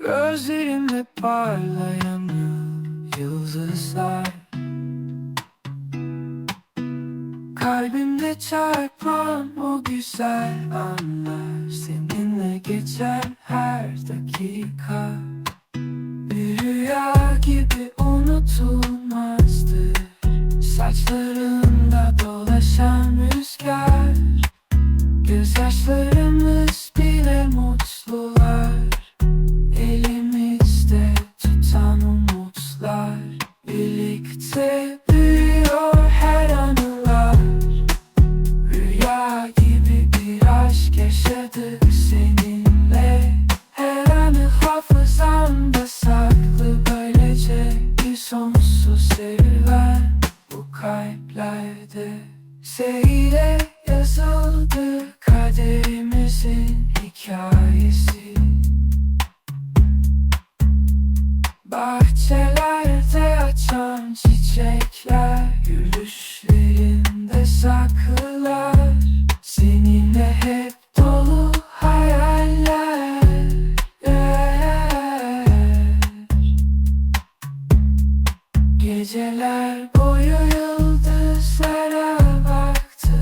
Gözlerimde parlayan yıldızlar Kalbimde çarpan o güzel anlar Seninle geçer her dakika yaşadık seninle. Her anı hafızamda saklı böylece Bir sonsuz serüven bu kalplerde Seyle yazıldı kaderimizin hikayesi. Bahçelerde açan çiçekler Gülüşlerinde saklılar. Seninle hep Geceler boyu yıldızlara baktı.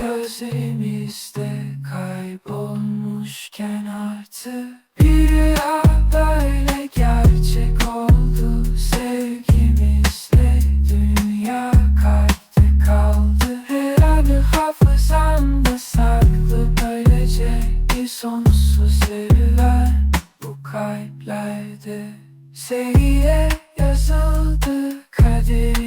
Gözlerimizde kaybolmuşken artık Bir rüya böyle gerçek oldu. Sevgimizle dünya kalpte kaldı. Her anı hafızamda saklı. Böylece Bir sonsuz serüven bu kalplerde. Seyle do.